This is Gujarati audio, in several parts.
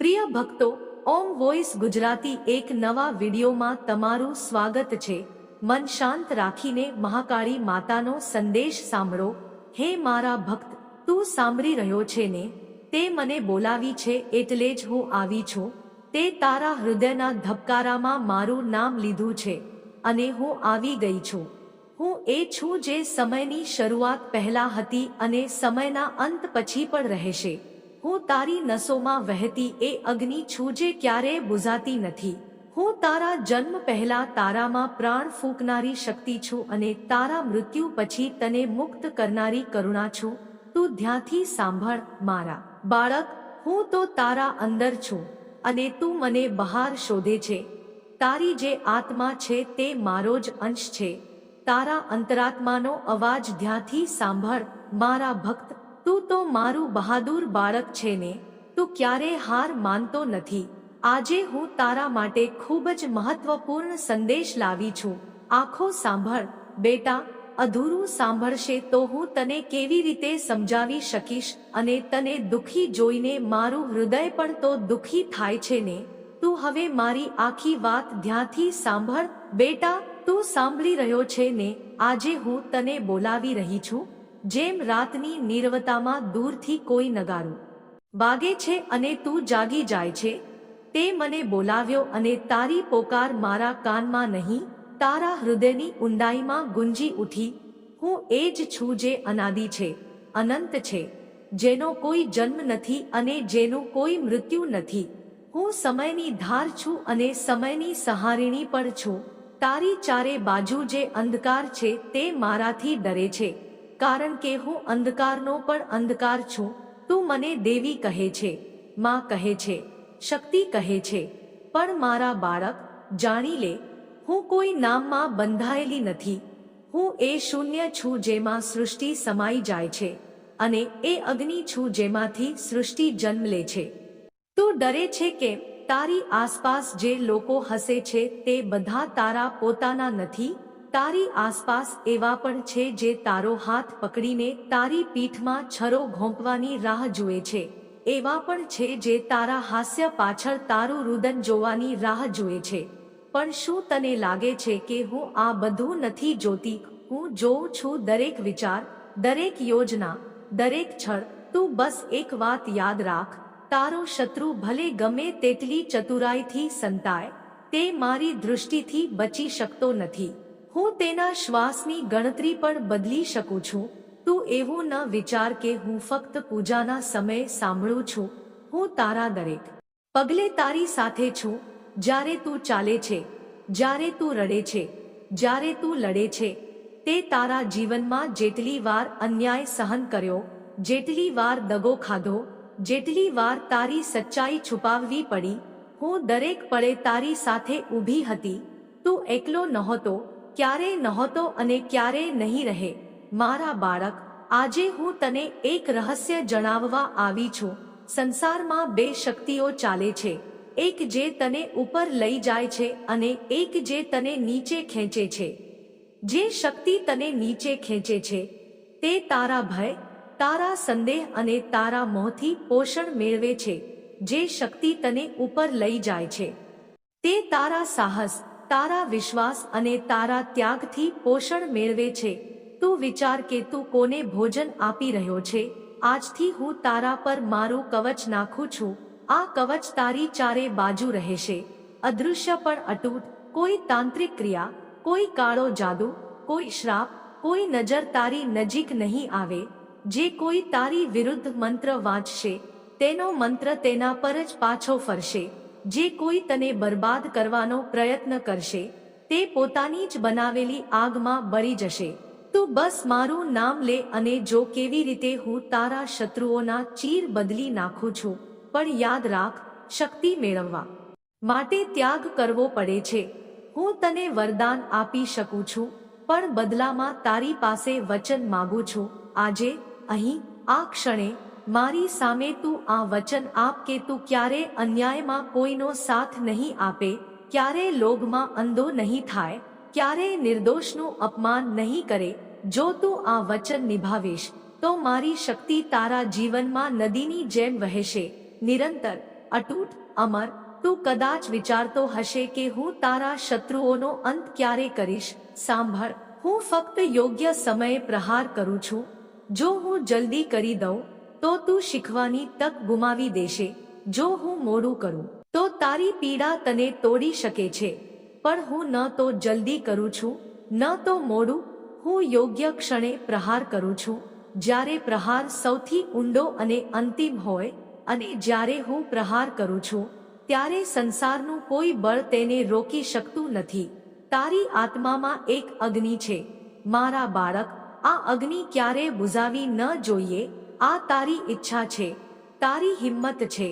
પ્રિય ભક્તો, ઓમ વોઇસ ગુજરાતી એક નવા વિડીયોમાં તમારું સ્વાગત છે. મન શાંત રાખીને મહાકાળી માતાનો સંદેશ સાંભળો. હે મારા ભક્ત, તું સાંભળી રહ્યો છે ને? તે મને બોલાવી છે એટલે જ હું આવી છું. તે તારા હૃદયના ધબકારામાં મારું નામ લીધું છે અને હું આવી ગઈ છું. હું એ છું જે સમયની શરૂઆત પહેલા હતી અને સમયના અંત પછી પણ રહેશે. હું તારી નસોમાં વહેતી એ અગ્નિ છું જે ક્યારેય બુઝાતી નથી. હું તારા જન્મ પહેલા તારામાં પ્રાણ ફૂંકનારી શક્તિ છું અને તારા મૃત્યુ પછી તને મુક્ત કરનારી કરુણા છું. તું ધ્યાંથી સાંભળ મારા. બાળક, હું તો તારા અંદર છું અને તું મને બહાર શોધે છે. તારી જે આત્મા છે તે મારો જ અંશ છે. તારા અંતરાત્માનો અવાજ ધ્યાંથી સાંભળ મારા ભક્ત તું તો મારું બહાદુર બાળક છે ને, તું ક્યારે હાર માનતો નથી. આજે હું તારા માટે ખૂબ જ મહત્વપૂર્ણ સંદેશ લાવી છું. આખો સાંભળ, બેટા, અધૂરું સાંભળશે તો હું તને કેવી રીતે સમજાવી શકીશ અને તને દુખી જોઈને મારું હૃદય પણ તો દુખી થાય છે ને? તું હવે મારી આખી વાત ધ્યાનથી સાંભળ, બેટા, તું સાંભળી રહ્યો છે ને? આજે હું તને બોલાવી રહી છું. જેમ રાતની નીરવતામાં દૂરથી કોઈ નગારું. વાગે છે અને તું જાગી જાય છે. તે મને બોલાવ્યો અને તારી પોકાર મારા કાનમાં નહીં, તારા હૃદયની ઊંડાઈમાં ગુંજી ઉઠી. હું એ જ છું જે અનાદિ છે, અનંત છે, જેનો કોઈ જન્મ નથી અને જેનું કોઈ મૃત્યુ નથી. હું સમયની ધાર છું અને સમયની સહારિણી પણ છું. તારી ચારે બાજુ જે અંધકાર છે તે મારાથી ડરે છે. કારણ કે હું અંધકારનો પણ અંધકાર છું, તું મને દેવી કહે છે, માં કહે છે, શક્તિ કહે છે. પણ મારા બાળક, જાણી લે, હું કોઈ નામમાં બંધાયેલી નથી. હું એ શૂન્ય છું જેમાં સૃષ્ટિ સમાઈ જાય છે, અને એ અગ્નિ છું જેમાંથી સૃષ્ટિ જન્મ લે છે. તું ડરે છે કે તારી આસપાસ જે લોકો હસે છે તે બધા તારા પોતાના નથી? તારી આસપાસ એવા પણ છે જે તારો હાથ પકડીને તારી પીઠમાં છરો ઘોંપવાની રાહ જુએ છે. એવા પણ છે જે તારા હાસ્ય પાછળ તારું રુદન જોવાની રાહ જુએ છે. પણ શું તને લાગે છે કે હું આ બધું નથી જોતી? હું જોઉં છું દરેક વિચાર, દરેક યોજના, દરેક છળ. તું બસ એક વાત યાદ રાખ. તારો શત્રુ ભલે ગમે તેટલી ચતુરાઈથી સંતાય. તે મારી દૃષ્ટિથી બચી શકતો નથી. હું તેના શ્વાસની ગણતરી પણ બદલી શકું છું. તું એવું ન વિચાર કે હું ફક્ત પૂજાના સમયે સાંભળું છું. હું તારા દરેક પગલે તારી સાથે છું. જ્યારે તું ચાલે છે, જ્યારે તું રડે છે, જ્યારે તું લડે છે, તે તારા જીવનમાં જેટલી વાર અન્યાય સહન કર્યો, જેટલી વાર દગો ખાધો, જેટલી વાર તારી સચ્ચાઈ છુપાવવી પડી, હું દરેક પળે તારી સાથે ઊભી હતી. તું એકલો નહોતો ક્યારે નહોતો અને ક્યારે નહીં રહે. મારા બાળક, આજે હું તને એક રહસ્ય જણાવવા આવી છું. સંસારમાં બે શક્તિઓ ચાલે છે. એક જે તને ઉપર લઈ જાય છે અને એક જે તને નીચે ખેંચે છે. જે શક્તિ તને નીચે ખેંચે છે, તે તારા ભય, તારા સંદેહ અને તારા મોંથી પોષણ મેળવે છે. જે શક્તિ તને ઉપર લઈ જાય છે, તે તારા સાહસ તારા વિશ્વાસ અને તારા ત્યાગથી પોષણ મેળવે છે. તું વિચાર કે તું કોને ભોજન આપી રહ્યો છે. આજથી હું તારા પર મારું કવચ નાખું છું. આ કવચ તારી ચારે બાજુ રહેશે. અદૃશ્ય પણ અટૂટ. કોઈ તાંત્રિક ક્રિયા, કોઈ કાળો જાદુ, કોઈ શ્રાપ, કોઈ નજર તારી નજીક નહીં આવે. જે કોઈ તારી વિરુદ્ધ મંત્ર વાંચશે, તેનો મંત્ર તેના પર જ પાછો ફરશે. જે કોઈ તને બરબાદ કરવાનો પ્રયત્ન કરશે, તે પોતાની જ બનાવેલી આગમાં બળી જશે. તું બસ મારું નામ લે અને જો કેવી રીતે હું તારા શત્રુઓના ચીર બદલી નાખું છું, પણ યાદ રાખ, શક્તિ મેળવવા માટે ત્યાગ કરવો પડે છે. હું તને વરદાન આપી શકું છું, પણ બદલામાં તારી પાસે વચન માગું છું. આજે, અહીં, આ ક્ષણે મારી સામે તું આ વચન આપ કે તું ક્યારે અન્યાયમાં કોઈનો સાથ નહીં આપે, ક્યારે લોભમાં અંધો નહીં થાય, ક્યારે નિર્દોષનું અપમાન નહીં કરે, જો તું આ વચન નિભાવીશ, તો મારી શક્તિ તારા જીવનમાં નદીની જેમ વહેશે, નિરંતર અટૂટ અમર, તું કદાચ વિચારતો હશે કે હું તારા શત્રુઓનો અંત ક્યારે કરીશ, સાંભળ, હું ફક્ત યોગ્ય સમયે પ્રહાર કરું છું, જો હું જલ્દી કરી દઉં તો તું શીખવાની તક ગુમાવી દેશે, જો હું મોડું કરું, તો તારી પીડા તને તોડી શકે છે. પણ હું ન તો જલ્દી કરું છું, ન તો મોડું, હું યોગ્ય ક્ષણે પ્રહાર કરું છું. જ્યારે પ્રહાર સૌથી ઊંડો અને અંતિમ હોય, અને જ્યારે હું પ્રહાર કરું છું, ત્યારે સંસારનું કોઈ બળ તેને રોકી શકતું નથી. તારી આત્મામાં એક અગ્નિ છે. મારા બાળક, આ અગ્નિ ક્યારે બુઝાવી ન જોઈએ? આ તારી ઈચ્છા છે, તારી હિંમત છે,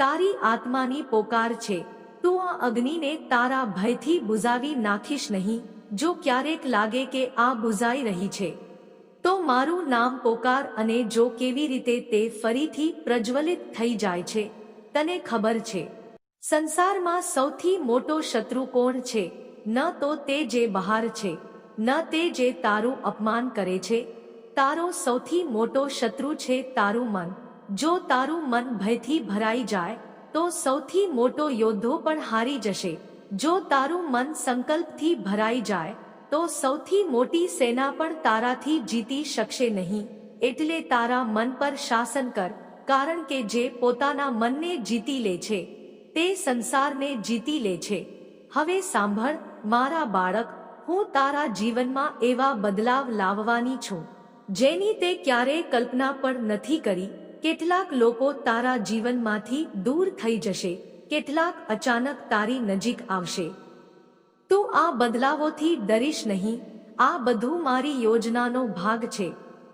તારી આત્માની પોકાર છે. તું આ અગ્નિને તારા ભયથી બુઝાવી નાખીશ નહીં, જો ક્યારેક લાગે કે આ બુઝાઈ રહી છે. તો મારું નામ પોકાર અને જો કેવી રીતે તે ફરીથી પ્રજ્વલિત થઈ જાય છે, તને ખબર છે. સંસારમાં સૌથી મોટો શત્રુ કોણ છે? ન તો તે જે બહાર છે, ન તે જે તારું અપમાન કરે છે તારો સૌથી મોટો શત્રુ છે તારું મન. જો તારું મન ભયથી ભરાઈ જાય, તો સૌથી મોટો યોદ્ધો પણ હારી જશે. જો તારું મન સંકલ્પથી ભરાઈ જાય, તો સૌથી મોટી સેના પણ તારાથી જીતી શકશે નહીં. એટલે તારા મન પર શાસન કર, કારણ કે જે પોતાના મનને જીતી લે છે, તે સંસારને જીતી લે છે. હવે સાંભળ, મારા બાળક, હું તારા જીવનમાં એવા બદલાવ લાવવાની છું. જેની તે ક્યારેય કલ્પના પણ નથી કરી, કેટલાક લોકો તારા જીવનમાંથી દૂર થઈ જશે, કેટલાક અચાનક તારી નજીક આવશે. તું આ બદલાવોથી ડરીશ નહીં, આ બધું મારી યોજનાનો ભાગ છે.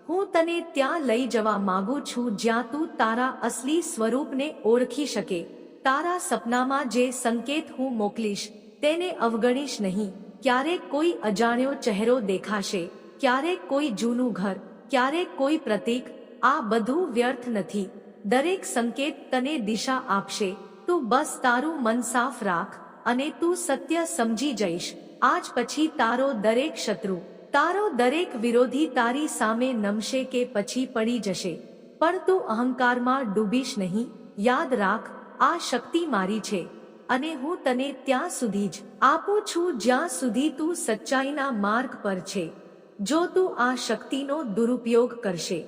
હું તને ત્યાં લઈ જવા માંગુ છું જ્યાં તું તારા અસલી સ્વરૂપને ઓળખી શકે. તારા સપનામાં જે સંકેત હું મોકલીશ, તેને અવગણીશ નહીં. ક્યારેક કોઈ અજાણ્યો ચહેરો દેખાશે. ક્યારેક કોઈ જૂનું ઘર ક્યારેક કોઈ પ્રતીક, આ બધું વ્યર્થ નથી. દરેક સંકેત તને દિશા આપશે. તું બસ તારું મન સાફ રાખ અને તું સત્ય સમજી જઈશ. આજ પછી તારો દરેક શત્રુ, તારો દરેક વિરોધી તારી સામે નમશે કે પછી પડી જશે. પણ તું અહંકારમાં ડૂબીશ નહીં. યાદ રાખ, આ શક્તિ મારી છે. અને હું તને ત્યાં સુધી જ આપું છું જ્યાં સુધી તું સચ્ચાઈના માર્ગ પર છે. જો તું આ શક્તિનો દુરુપયોગ કરશે,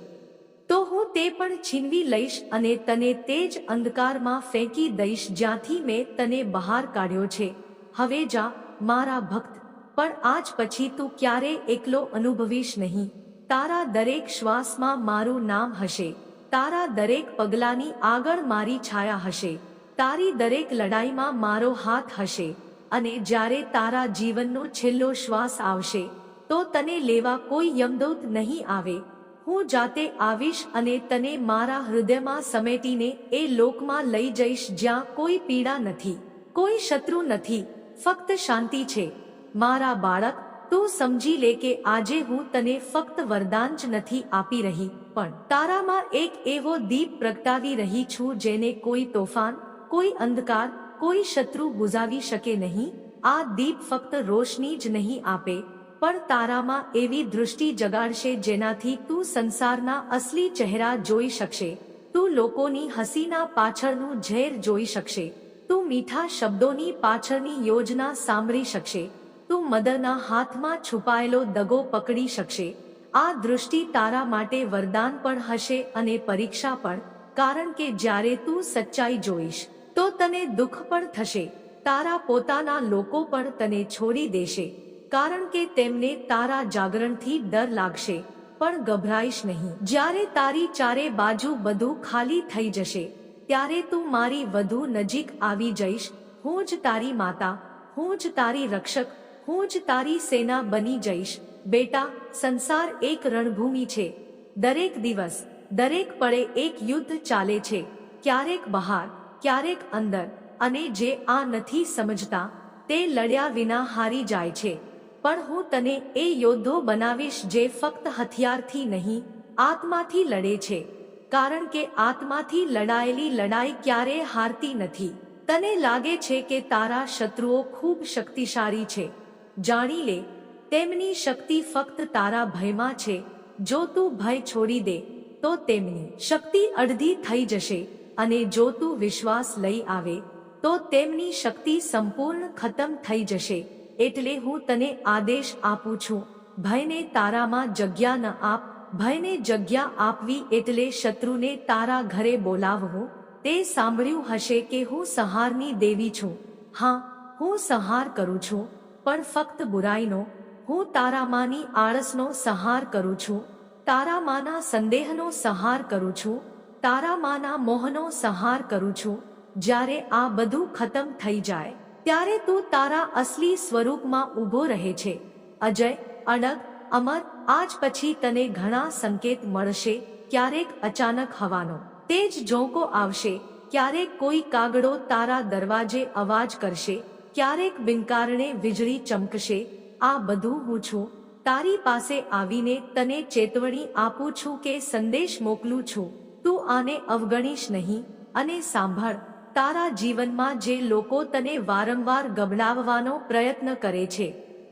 તો હું તે પણ છીનવી લઈશ અને તને તે જ અંધકારમાં ફેંકી દઈશ જ્યાંથી મેં તને બહાર કાઢ્યો છે. હવે જા, મારા ભક્ત, પણ આજ પછી તું ક્યારે એકલો અનુભવીશ નહીં. તારા દરેક શ્વાસમાં મારું નામ હશે. તારા દરેક પગલાની આગળ મારી છાયા હશે. તારી દરેક લડાઈમાં મારો હાથ હશે. અને જ્યારે તારા જીવનનો છેલ્લો શ્વાસ આવશે તો તને લેવા કોઈ યમદૂત નહીં આવે. હું જાતે આવીશ અને તને મારા હૃદયમાં સમેટીને એ લોકમાં લઈ જઈશ જ્યાં કોઈ પીડા નથી, કોઈ શત્રુ નથી, ફક્ત શાંતિ છે. મારા બાળક, તું સમજી લે કે આજે હું તને ફક્ત વરદાન જ નથી આપી રહી, પણ તારામાં એક એવો દીપ પ્રગટાવી રહી છું જેને કોઈ તોફાન, કોઈ અંધકાર, કોઈ શત્રુ બુઝાવી શકે નહીં. આ દીપ ફક્ત રોશની જ નહીં આપે પણ તારામાં એવી દૃષ્ટિ જગાડશે જેનાથી તું સંસારના અસલી ચહેરા જોઈ શકશે. તું લોકોની હસીના પાછળનું ઝેર જોઈ શકશે. તું મીઠા શબ્દોની પાછળની યોજના સાંભળી શકશે. તું મદરના હાથમાં છુપાયેલો દગો પકડી શકશે. આ દૃષ્ટિ તારા માટે વરદાન પણ હશે અને પરીક્ષા પણ, કારણ કે જ્યારે તું સચ્ચાઈ જોઈશ, તો તને દુઃખ પણ થશે. તારા પોતાના લોકો પણ તને છોડી દેશે. કારણ કે તેમને તારા જાગરણથી ડર લાગશે, પણ ગભરાઈશ નહીં. જ્યારે તારી ચારે બાજુ બધું ખાલી થઈ જશે, ત્યારે તું મારી વધુ નજીક આવી જઈશ. હું જ તારી માતા, હું જ તારી રક્ષક, હું જ તારી સેના બની જઈશ. બેટા, સંસાર એક રણભૂમિ છે. દરેક દિવસ, દરેક પળે એક યુદ્ધ ચાલે છે. ક્યારેક બહાર, ક્યારેક અંદર, અને જે આ નથી સમજતા, તે લડ્યા વિના હારી જાય છે. પણ હું તને એ યોદ્ધો બનાવીશ જે ફક્ત હથિયારથી નહીં, આત્માથી લડે છે. કારણ કે આત્માથી લડાયેલી લડાઈ ક્યારેય હારતી નથી. તને લાગે છે કે તારા શત્રુઓ ખૂબ શક્તિશાળી છે. જાણી લે, તેમની શક્તિ ફક્ત તારા ભયમાં છે. જો તું ભય છોડી દે, તો તેમની શક્તિ અડધી થઈ જશે. અને જો તું વિશ્વાસ લઈ આવે, તો તેમની શક્તિ સંપૂર્ણ ખતમ થઈ જશે. એટલે હું તને આદેશ આપું છું. ભયને તારામાં જગ્યા ન આપ. ભયને જગ્યા આપવી એટલે શત્રુને તારા ઘરે બોલાવવું. તે સાંભળ્યું હશે કે હું સહારની દેવી છું. હા, હું સંહાર કરું છું, પણ ફક્ત બુરાઈનો. હું તારામાની આળસનો સંહાર કરું છું. તારામાના સંદેહનો સંહાર કરું છું. તારામાના મોહનો સંહાર કરું છું. જ્યારે આ બધું ખતમ થઈ જાય. ત્યારે તું તારા અસલી સ્વરૂપમાં ઊભો રહે છે. અજય અડગ અમર, આજ પછી તને ઘણા સંકેત મળશે, ક્યારેક અચાનક હવાનો. તેજ ઝોંકો આવશે, ક્યારેક કોઈ કાગડો તારા દરવાજે અવાજ કરશે, ક્યારેક બિનકારણે વીજળી ચમકશે, આ બધું હું છું. તારી પાસે આવીને તને ચેતવણી આપું છું કે સંદેશ મોકલું છું. તું આને અવગણીશ નહીં અને સાંભળ. તારા જીવનમાં જે લોકો તને વારંવાર ગબડાવવાનો પ્રયત્ન કરે છે,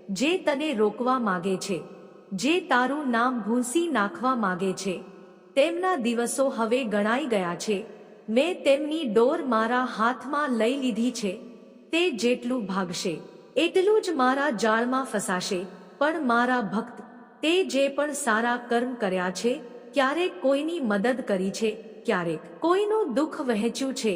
જે તને રોકવા માગે છે, જે તારું નામ ભૂંસી નાખવા માગે છે, તેમના દિવસો હવે ગણાઈ ગયા છે. મેં તેમની ડોર મારા હાથમાં લઈ લીધી છે, તે જેટલું ભાગશે, એટલું જ મારા જાળમાં ફસાશે, પણ મારા ભક્ત, તે જે પણ સારા કર્મ કર્યા છે, ક્યારેક કોઈની મદદ કરી છે, ક્યારેક કોઈનું દુઃખ વહેંચ્યું છે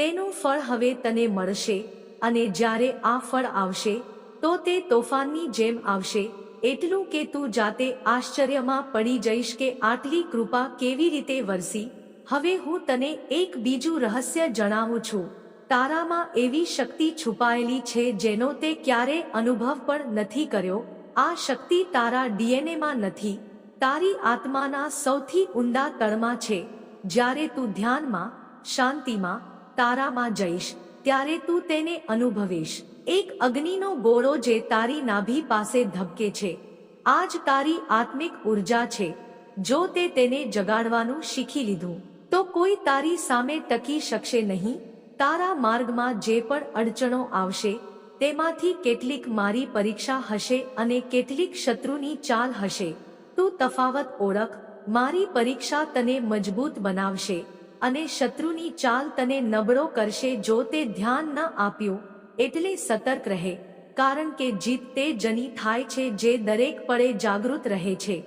તેનું ફળ હવે તને મળશે અને જ્યારે આ ફળ આવશે, તો તે તોફાનની જેમ આવશે, એટલું કે તું જાતે આશ્ચર્યમાં પડી જઈશ કે આટલી કૃપા કેવી રીતે વરસી. હવે હું તને એક બીજું રહસ્ય જણાવું છું. તારામાં એવી શક્તિ છુપાયેલી છે જેનો તે ક્યારે અનુભવ પણ નથી કર્યો. આ શક્તિ તારા ડીએનએમાં નથી. તારી આત્માના સૌથી ઊંડા તળમાં છે. જ્યારે તું ધ્યાનમાં, શાંતિમાં તારામાં જઈશ, ત્યારે તું તેને અનુભવીશ. એક અગ્નિનો ગોળો જે તારી નાભી પાસે ધબકે છે, આજ તારી આત્મિક ઊર્જા છે, જો તે તેને જગાડવાનું શીખી લીધું, તો કોઈ તારી સામે ટકી શકશે નહીં. તારા માર્ગમાં જે પણ અડચણો આવશે, તેમાંથી કેટલીક મારી પરીક્ષા હશે અને કેટલીક શત્રુની ચાલ હશે. તું તફાવત ઓળખ, મારી પરીક્ષા તને મજબૂત બનાવશે. અને શત્રુની ચાલ તને નબળો કરશે જો તે ધ્યાન ન આપ્યું, એટલે સતર્ક રહે, કારણ કે જીત તે જની થાય છે જે દરેક પળે જાગૃત રહે છે.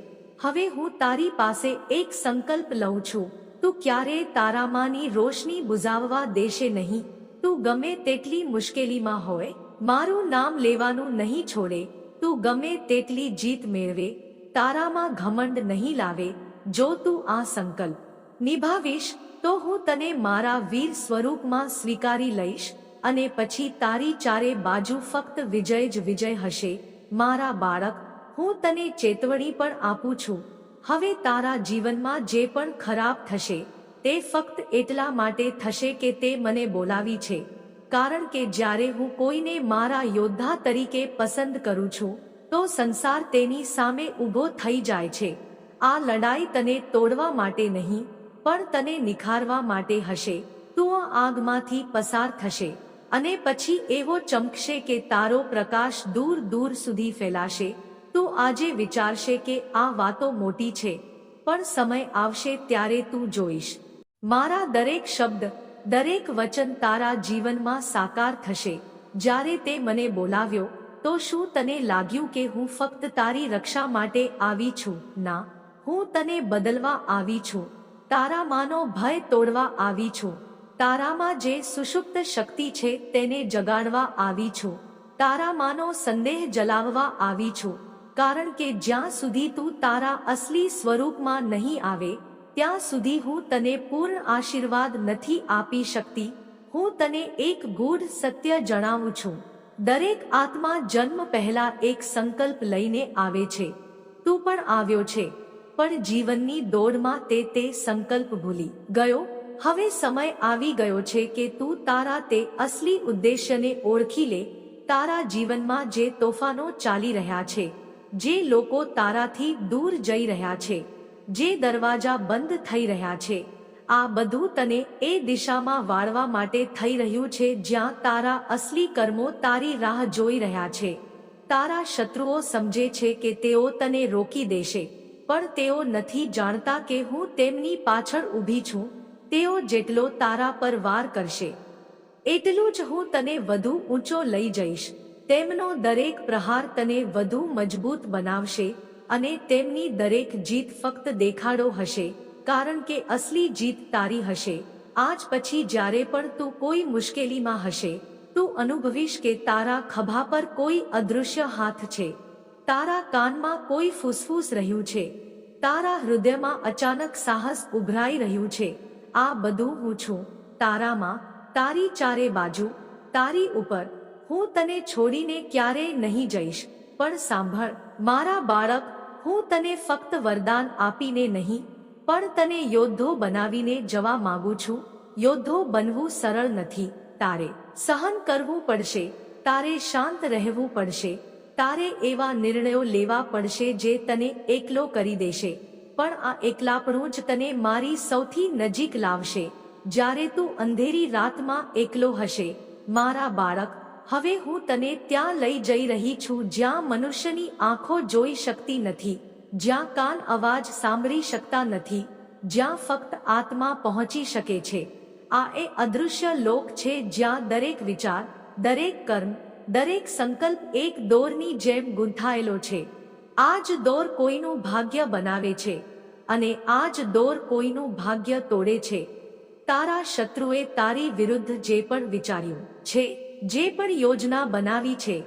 હવે હું તારી પાસે એક સંકલ્પ લઉં છું, તું ક્યારેય તારામાંની રોશની બુઝાવવા દેશે નહીં, તું ગમે તેટલી મુશ્કેલીમાં હોય, મારું નામ લેવાનું નહીં છોડે, તું ગમે તેટલી જીત મેળવે, તારામાં ઘમંડ નહીં લાવે, જો તું આ સંકલ્પ નિભાવીશ તો હું તને મારા વીર સ્વરૂપમાં સ્વીકારી લઈશ અને પછી તારી ચારે બાજુ ફક્ત વિજય જ વિજય હશે. મારા બાળક, હું તને ચેતવણી પણ આપું છું. હવે તારા જીવનમાં જે પણ ખરાબ થશે, તે ફક્ત એટલા માટે થશે કે તે મને બોલાવી છે. કારણ કે જ્યારે હું કોઈને મારા યોદ્ધા તરીકે પસંદ કરું છું, તો સંસાર તેની સામે ઊભો થઈ જાય છે. આ લડાઈ તને તોડવા માટે નહીં પણ તને નિખારવા માટે હશે. તું આગમાંથી પસાર થશે. અને પછી એવો ચમકશે કે તારો પ્રકાશ દૂર દૂર સુધી ફેલાશે. તું આજે વિચારશે કે આ વાતો મોટી છે. પણ સમય આવશે ત્યારે તું જોઈશ. મારા દરેક શબ્દ, દરેક વચન તારા જીવનમાં સાકાર થશે. જ્યારે તે મને બોલાવ્યો, તો શું તને લાગ્યું કે હું ફક્ત તારી રક્ષા માટે આવી છું? ના, હું તને બદલવા આવી છું. તારા માનો ભય તોડવા આવી છું. તારામાં જે સુષુપ્ત શક્તિ છે તેને જગાડવા આવી છું. તારામાનો સંદેહ જલાવવા આવી છું. કારણ કે જ્યાં સુધી તું તારા અસલી સ્વરૂપમાં નહીં આવે, ત્યાં સુધી હું તને પૂર્ણ આશીર્વાદ નથી આપી શકતી. હું તને એક ગૂઢ સત્ય જણાવું છું. દરેક આત્મા જન્મ પહેલા એક સંકલ્પ લઈને આવે છે. તું પણ આવ્યો છે. પણ જીવનની દોડમાં તે તે સંકલ્પ ભૂલી ગયો. હવે સમય આવી ગયો છે કે તું તારા તે અસલી ઉદ્દેશ્યને ઓળખી લે. તારા જીવનમાં જે તોફાનો ચાલી રહ્યા છે, જે લોકો તારાથી દૂર જઈ રહ્યા છે, જે દરવાજા બંધ થઈ રહ્યા છે, આ બધું તને એ દિશામાં વાળવા માટે થઈ રહ્યું છે જ્યાં તારા અસલી કર્મો તારી રાહ જોઈ રહ્યા છે. તારા શત્રુઓ સમજે છે કે તેઓ તને રોકી દેશે. પણ તેઓ નથી જાણતા કે હું તેમની પાછળ ઊભી છું, તેઓ જેટલો તારા પર વાર કરશે, એટલું જ હું તને વધુ ઊંચો લઈ જઈશ. તેમનો દરેક પ્રહાર તને વધુ મજબૂત બનાવશે અને તેમની દરેક જીત ફક્ત દેખાડો હશે, કારણ કે અસલી જીત તારી હશે. આજ પછી જ્યારે પણ તું કોઈ મુશ્કેલીમાં હશે, તું અનુભવીશ કે તારા ખભા પર કોઈ અદૃશ્ય હાથ છે. તારા કાનમાં કોઈ ફૂસફૂસ રહ્યું છે? તારા હૃદયમાં અચાનક સાહસ ઉભરાઈ રહ્યું છે? આ બધું હું છું. તારામાં, તારી ચારે બાજુ, તારી ઉપર. હું તને છોડીને ક્યારેય નહીં જઈશ. પણ સાંભળ, મારા બાળક, હું તને ફક્ત વરદાન આપીને નહીં, પણ તને યોદ્ધો બનાવીને જવા માંગુ છું. યોદ્ધો બનવું સરળ નથી. તારે સહન કરવું પડશે. તારે શાંત રહેવું પડશે. તારે એવા નિર્ણયો લેવા પડશે જે તને એકલો કરી દેશે. પણ આ એકલાપણું જ તને મારી સૌથી નજીક લાવશે. જ્યારે તું અંધેરી રાતમાં એકલો હશે. મારા બાળક, હવે હું તને ત્યાં લઈ જઈ રહી છું જ્યાં મનુષ્યની આંખો જોઈ શકતી નથી. જ્યાં કાન અવાજ સાંભળી શકતા નથી. જ્યાં ફક્ત આત્મા પહોંચી શકે છે. આ એ અદૃશ્ય લોક છે જ્યાં દરેક વિચાર, દરેક કર્મ દરેક સંકલ્પ એક દોરની જેમ ગૂંથાયેલો છે. આ જ દોર કોઈનું ભાગ્ય બનાવે છે અને આ જ દોર કોઈનું ભાગ્ય તોડે છે. તારા શત્રુએ તારી વિરુદ્ધ જે પણ વિચાર્યું છે, જે પણ યોજના બનાવી છે,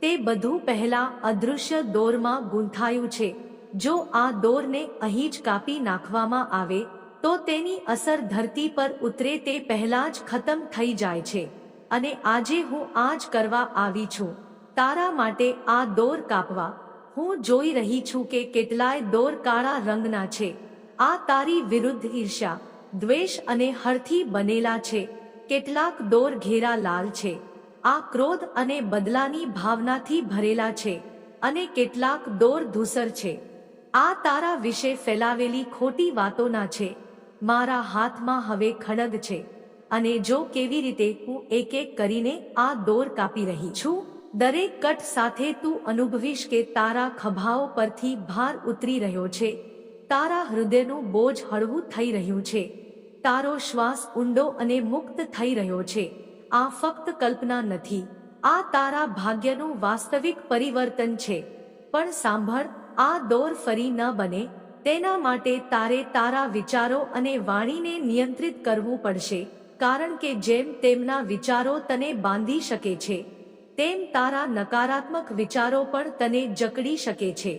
તે બધું પહેલા અદૃશ્ય દોરમાં ગૂંથાયું છે. જો આ દોરને અહીં જ કાપી નાખવામાં આવે, તો તેની અસર ધરતી પર ઉતરે તે પહેલા જ ખતમ થઈ જાય છે. અને આજે હું આ જ કરવા આવી છું. તારા માટે આ દોર કાપવા. હું જોઈ રહી છું કે કેટલાય દોર કાળા રંગના છે. આ તારી વિરુદ્ધ ઈર્ષ્યા, દ્વેષ અને હરથી બનેલા છે. કેટલાક દોર ઘેરા લાલ છે. આ ક્રોધ અને બદલાની ભાવનાથી ભરેલા છે અને કેટલાક દોર ધૂસર છે. આ તારા વિશે ફેલાવેલી ખોટી વાતોના છે. મારા હાથમાં હવે ખડગ છે. અને જો કેવી રીતે હું એક એક કરીને આ દોર કાપી રહી છું? દરેક કટ સાથે તું અનુભવીશ કે તારા ખભાઓ પરથી ભાર ઉતરી રહ્યો છે. તારા હૃદયનું બોજ હળવું થઈ રહ્યું છે. તારો શ્વાસ ઊંડો અને મુક્ત થઈ રહ્યો છે. આ ફક્ત કલ્પના નથી. આ તારા ભાગ્યનું વાસ્તવિક પરિવર્તન છે. પણ સાંભળ, આ દોર ફરી ન બને. તેના માટે તારે તારા વિચારો અને વાણીને નિયંત્રિત કરવું પડશે. કારણ કે જેમ તેમના વિચારો તને બાંધી શકે છે, તેમ તારા નકારાત્મક વિચારો પણ તને જકડી શકે છે.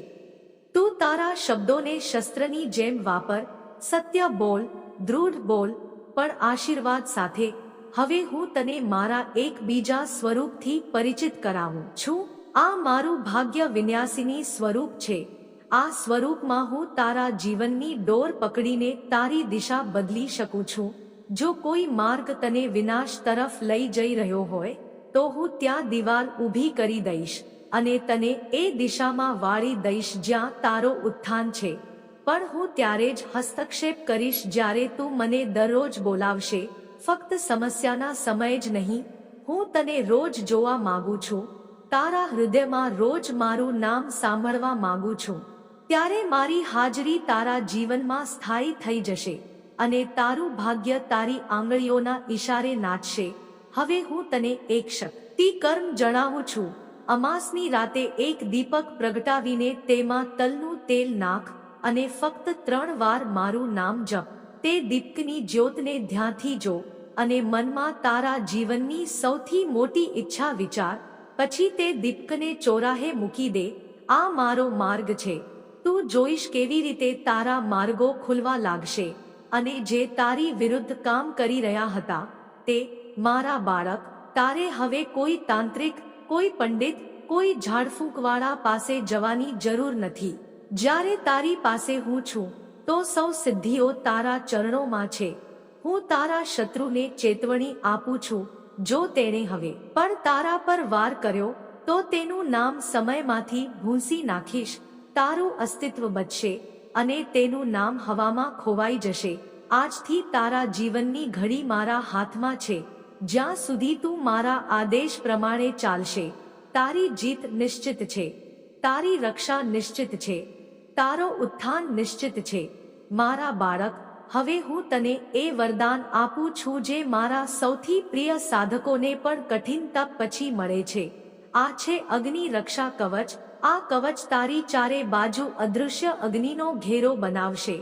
તું તારા શબ્દોને શસ્ત્રની જેમ વાપર, સત્ય બોલ, દૃઢ બોલ, પણ આશીર્વાદ સાથે. હવે હું તને મારા એક બીજા સ્વરૂપથી પરિચિત કરાવું છું. આ મારું ભાગ્ય વિન્યાસીની સ્વરૂપ છે. આ સ્વરૂપમાં હું તારા જીવનની ડોર પકડીને તારી દિશા બદલી શકું છું. જો કોઈ માર્ગ તને વિનાશ તરફ લઈ જઈ રહ્યો હોય, તો હું ત્યાં દિવાલ ઊભી કરી દઈશ અને તને એ દિશામાં વાળી દઈશ જ્યાં તારો ઉત્થાન છે. પણ હું ત્યારે જ હસ્તક્ષેપ કરીશ જ્યારે તું મને દરરોજ બોલાવશે. ફક્ત સમસ્યાના સમય જ નહીં, હું તને રોજ જોવા માંગુ છું. તારા હૃદયમાં રોજ મારું નામ સાંભળવા માંગુ છું. ત્યારે મારી હાજરી તારા જીવનમાં સ્થાયી થઈ જશે. અને તારું ભાગ્ય તારી આંગળીઓના ઈશારે નાચશે. હવે હું તને એક શક્તિ કર્મ જણાવું છું. અમાસની રાતે એક દીપક પ્રગટાવીને તેમાં તલનું તેલ નાખ અને ફક્ત ત્રણ વાર મારું નામ જપ. તે દીપકની જ્યોતને ધ્યાનથી જો અને મનમાં તારા જીવનની સૌથી મોટી ઈચ્છા વિચાર. પછી તે દીપકને ચોરાહે મૂકી દે. આ મારો માર્ગ છે. તું જોઈશ કેવી રીતે તારા માર્ગો ખુલવા લાગશે. અને જે તારી વિરુદ્ધ કામ કરી રહ્યા હતા, તે મારા બાળક, તારે હવે કોઈ તાંત્રિક, કોઈ પંડિત, કોઈ ઝાડફૂંકવાળા પાસે જવાની જરૂર નથી. જ્યારે તારી પાસે હું છું, તો સૌ સિદ્ધિઓ તારા ચરણોમાં છે. હું તારા શત્રુને ચેતવણી આપું છું, જો તેણે હવે પણ તારા પર વાર કર્યો, તો તેનું નામ સમયમાંથી ભૂંસી નાખીશ. તારું અસ્તિત્વ બચશે. અને તેનું નામ હવામાં ખોવાઈ જશે. આજથી તારા જીવનની ઘડી મારા હાથમાં છે. જ્યાં સુધી તું મારા આદેશ પ્રમાણે ચાલશે. તારી જીત નિશ્ચિત છે. તારી રક્ષા નિશ્ચિત છે. તારો ઉત્થાન નિશ્ચિત છે. મારા બાળક, હવે હું તને એ વરદાન આપું છું જે મારા સૌથી પ્રિય સાધકોને પણ કઠિન તપ પછી મળે છે. આ છે અગ્નિ રક્ષા કવચ આ કવચ તારી ચારે બાજુ અદૃશ્ય અગ્નિનો ઘેરો બનાવશે,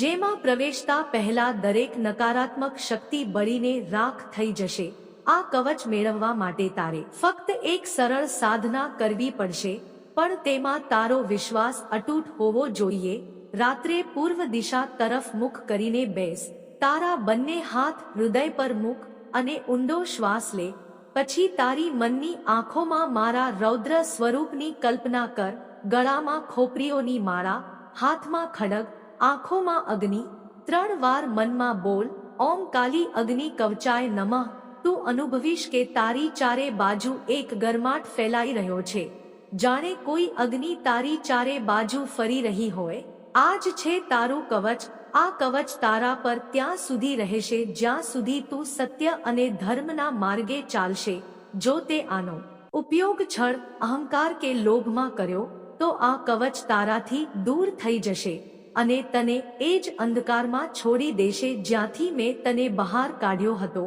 જેમાં પ્રવેશતા પહેલા દરેક નકારાત્મક શક્તિ બળીને રાખ થઈ જશે. આ કવચ મેળવવા માટે તારે ફક્ત એક સરળ સાધના કરવી પડશે, પણ તેમાં તારો વિશ્વાસ અતૂટ હોવો જોઈએ. રાત્રે પૂર્વ દિશા તરફ મુખ કરીને બેસ. તારા બંને હાથ હૃદય પર મૂક અને ઊંડો શ્વાસ લે. પછી તારી મનની આંખોમાં મારા રૌદ્ર સ્વરૂપની કલ્પના કર, ગળામાં ખોપરીઓની માળા, હાથમાં ખડગ, આંખોમાં અગ્નિ, ત્રણ વાર મનમાં બોલ, ઓમ કાલી અગ્નિ કવચાય નમઃ, તું અનુભવીશ કે તારી ચારે બાજુ એક ગરમાટ ફેલાઈ રહ્યો છે. જાણે કોઈ અગ્નિ તારી ચારે બાજુ ફરી રહી હોય. આ જ છે તારું કવચ આ કવચ તારા પર ત્યાં સુધી રહેશે, જ્યાં સુધી તું સત્ય અને ધર્મના માર્ગે ચાલશે. જો તે આનો ઉપયોગ છળ, અહંકાર કે લોભમાં કર્યો, તો આ કવચ તારાથી દૂર થઈ જશે અને તને એ જ અંધકારમાં છોડી દેશે જ્યાંથી મેં તને બહાર કાઢ્યો હતો.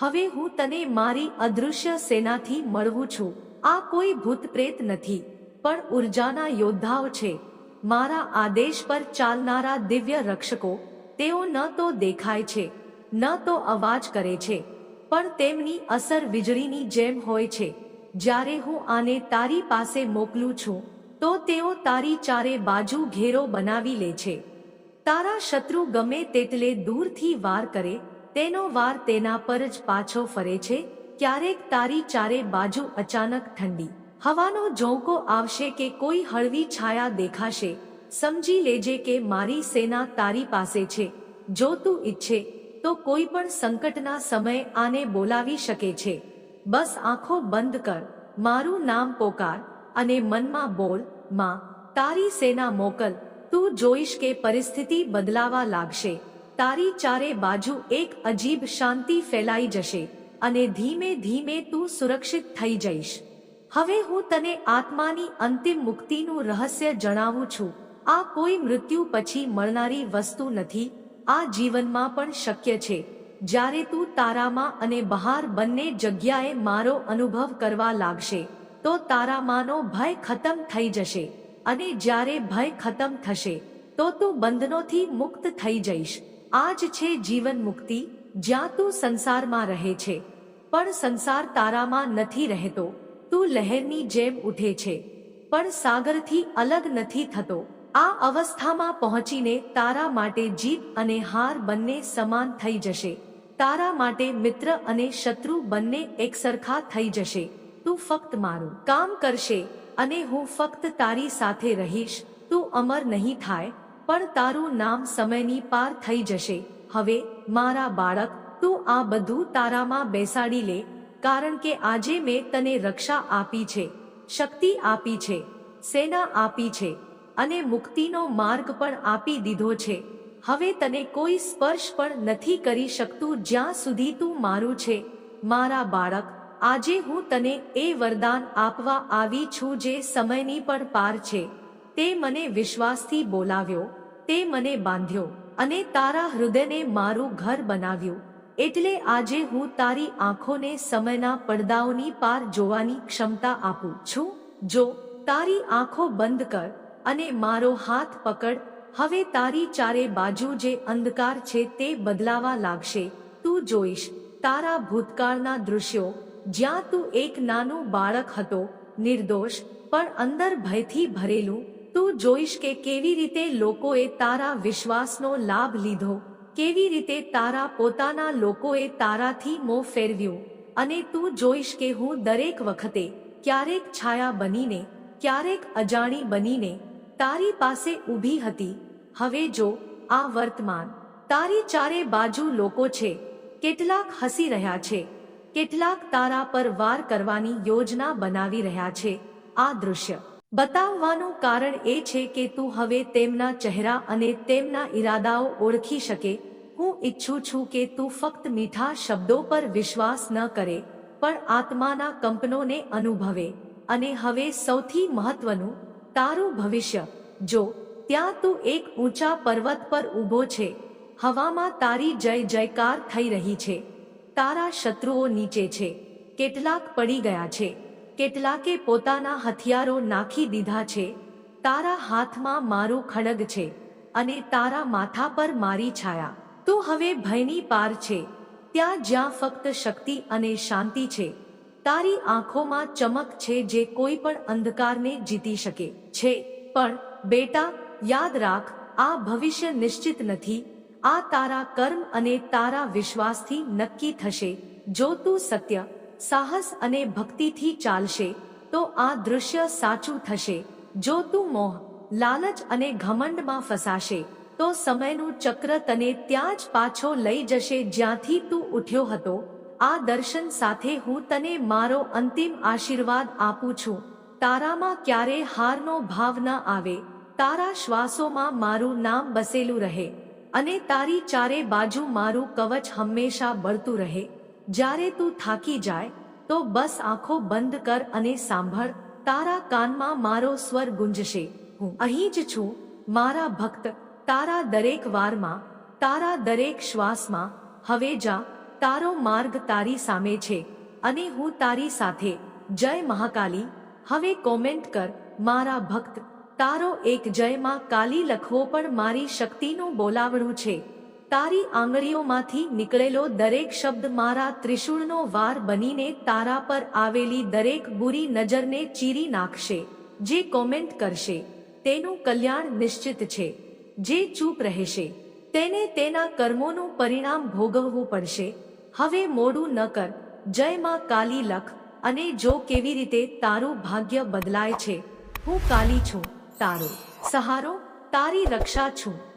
હવે હું તને મારી અદૃશ્ય સેનાથી મળવું છું. આ કોઈ ભૂત પ્રેત નથી, પણ ઉર્જાના યોદ્ધાઓ છે. મારા આદેશ પર ચાલનારા દિવ્ય રક્ષકો, તેઓ ન તો દેખાય છે, ન તો અવાજ કરે છે, પણ તેમની અસર વીજળીની જેમ હોય છે. જ્યારે હું આને તારી પાસે મોકલું છું, તો તેઓ તારી ચારે બાજુ ઘેરો બનાવી લે છે. તારા શત્રુ ગમે તેટલે દૂરથી વાર કરે, તેનો વાર તેના પર જ પાછો ફરે છે, ક્યારેક તારી ચારે બાજુ અચાનક ઠંડી. હવાનો ઝોંકો આવશે કે કોઈ હળવી છાયા દેખાશે. સમજી લેજે કે મારી સેના તારી પાસે છે. જો તું ઈચ્છે, તો કોઈ પણ સંકટના સમય આને બોલાવી શકે છે. બસ આંખો બંધ કર. મારું નામ પોકાર અને મનમાં બોલ, માં, તારી સેના મોકલ. તું જોઈશ કે પરિસ્થિતિ બદલાવા લાગશે. તારી ચારે બાજુ એક અજીબ શાંતિ ફેલાઈ જશે અને ધીમે ધીમે તું સુરક્ષિત થઈ જઈશ. હવે હું તને આત્માની અંતિમ મુક્તિનું રહસ્ય જણાવું છું. આ કોઈ મૃત્યુ પછી મળનારી વસ્તુ નથી, આ જીવનમાં પણ શક્ય છે. જ્યારે તું તારામાં અને બહાર બંને જગ્યાએ મારો અનુભવ કરવા લાગશે, તો તારામાંનો ભય ખતમ થઈ જશે. અને જ્યારે ભય ખતમ થશે, તો તું બંધનોથી મુક્ત થઈ જઈશ. આ જ છે જીવન મુક્તિ, જ્યાં તું સંસારમાં રહે છે. પણ સંસાર તારામાં નથી રહેતો. તું લહેરની જેમ ઉઠે છે, પણ સાગરથી અલગ નથી થતો. આ અવસ્થામાં પહોંચીને તારા માટે જીત અને હાર બંને સમાન થઈ જશે. તારા માટે મિત્ર અને શત્રુ બંને એકસરખા થઈ જશે. તું ફક્ત મારું કામ કરશે અને હું ફક્ત તારી સાથે રહીશ. તું અમર નહીં થાય, પણ તારું નામ સમયની પાર થઈ જશે. હવે, મારા બાળક, તું આ બધું તારામાં બેસાડી લે કારણ કે આજે મેં તને રક્ષા આપી છે, શક્તિ આપી છે, સેના આપી છે અને મુક્તિનો માર્ગ પણ આપી દીધો છે. હવે તને કોઈ સ્પર્શ પણ નથી કરી શકતું જ્યાં સુધી તું મારું છે. મારા બાળક, આજે હું તને એ વરદાન આપવા આવી છું જે સમયની પણ પાર છે. તે મને વિશ્વાસથી બોલાવ્યો, તે મને બાંધ્યો અને તારા હૃદયને મારું ઘર બનાવ્યું. એટલે આજે હું તારી આંખોને સમયના પડદાઓની પાર જોવાની ક્ષમતા આપું છું. જો તારી આંખો બંધ કર અને મારો હાથ પકડ, હવે તારી ચારે બાજુ જે અંધકાર છે તે બદલાવા લાગશે. તું જોઈશ, તારા ભૂતકાળના દૃશ્યો, જ્યાં તું એક નાનું બાળક હતો, નિર્દોષ, પણ અંદર ભયથી ભરેલું. તું જોઈશ કે કેવી રીતે લોકોએ તારા વિશ્વાસનો લાભ લીધો. કેવી રીતે તારા પોતાના લોકોએ તારાથી મોં ફેરવ્યું? અને તું જોઈશ કે હું દરેક વખતે ક્યારેક છાયા બનીને, ક્યારેક અજાણી બનીને, તારી પાસે ઊભી હતી. હવે જો, આ વર્તમાન તારી ચારે બાજુ લોકો છે, કેટલાક હસી રહ્યા છે, કેટલાક તારા પર વાર કરવાની યોજના બનાવી રહ્યા છે. આ દૃશ્ય બતાવવાનું કારણ એ છે કે તું હવે તેમના ચહેરા અને તેમના ઈરાદાઓ ઓળખી શકે. હું ઈચ્છું છું કે તું ફક્ત મીઠા શબ્દો પર વિશ્વાસ ન કરે, પણ આત્માના કંપનોને અનુભવે. અને હવે સૌથી મહત્વનું, તારું ભવિષ્ય. જો, ત્યાં તું એક ઊંચા પર્વત પર ઊભો છે. હવામાં તારી જય જયકાર થઈ રહી છે. તારા શત્રુઓ નીચે છે. કેટલાક પડી ગયા છે. કેટલાકે પોતાના હથિયારો નાખી દીધા છે. તારા હાથમાં મારું ખડગ છે અને તારા માથા પર મારી છાયા. તું હવે ભયની પાર છે. ત્યાં જ્યાં ફક્ત શક્તિ અને શાંતિ છે. તારી આંખોમાં ચમક છે જે કોઈ પણ અંધકારને જીતી શકે છે. પણ, બેટા, યાદ રાખ, આ ભવિષ્ય નિશ્ચિત નથી. આ તારા કર્મ અને તારા વિશ્વાસથી નક્કી થશે. જો તું સત્ય સાહસ અને ભક્તિથી ચાલશે, તો આ દૃશ્ય સાચું થશે. જો તું મોહ, લાલચ અને ઘમંડમાં ફસાશે, તો સમયનું ચક્ર તને ત્યાં જ પાછો લઈ જશે જ્યાંથી તું ઉઠ્યો હતો. આ દર્શન સાથે હું તને મારો અંતિમ આશીર્વાદ આપું છું. તારામાં ક્યારે હારનો ભાવ ન આવે. તારા શ્વાસોમાં મારું નામ બસેલું રહે. અને તારી ચારે બાજુ મારું કવચ હંમેશા બળતું રહે. જ્યારે તું થાકી જાય, તો બસ આંખો બંધ કર અને સાંભળ, તારા કાનમાં મારો સ્વર ગુંજશે. હું અહીં જ છું, મારા ભક્ત, તારા દરેક વારમાં, તારા દરેક શ્વાસમાં. હવે જા, તારો માર્ગ તારી સામે છે, અને હું તારી સાથે. જય મહાકાલી, હવે કોમેન્ટ કર, મારા ભક્ત, તારો એક જયમાં કાલી લખવો પણ મારી શક્તિનું બોલાવણું છે. તારી આંગળીઓમાંથી નીકળેલો દરેક શબ્દ મારા ત્રિશૂળનો વાર બનીને તારા પર આવેલી દરેક બુરી નજરને ચીરી નાખશે, જે કોમેન્ટ કરશે. તેનું કલ્યાણ નિશ્ચિત છે. જે ચૂપ રહેશે, તેને તેના કર્મોનું પરિણામ ભોગવવું પડશે. હવે મોડું ન કર, જય માં કાલી લખ, અને જો કેવી રીતે તારું ભાગ્ય બદલાય છે. હું કાલી છું, તારો. સહારો, તારી રક્ષા છું.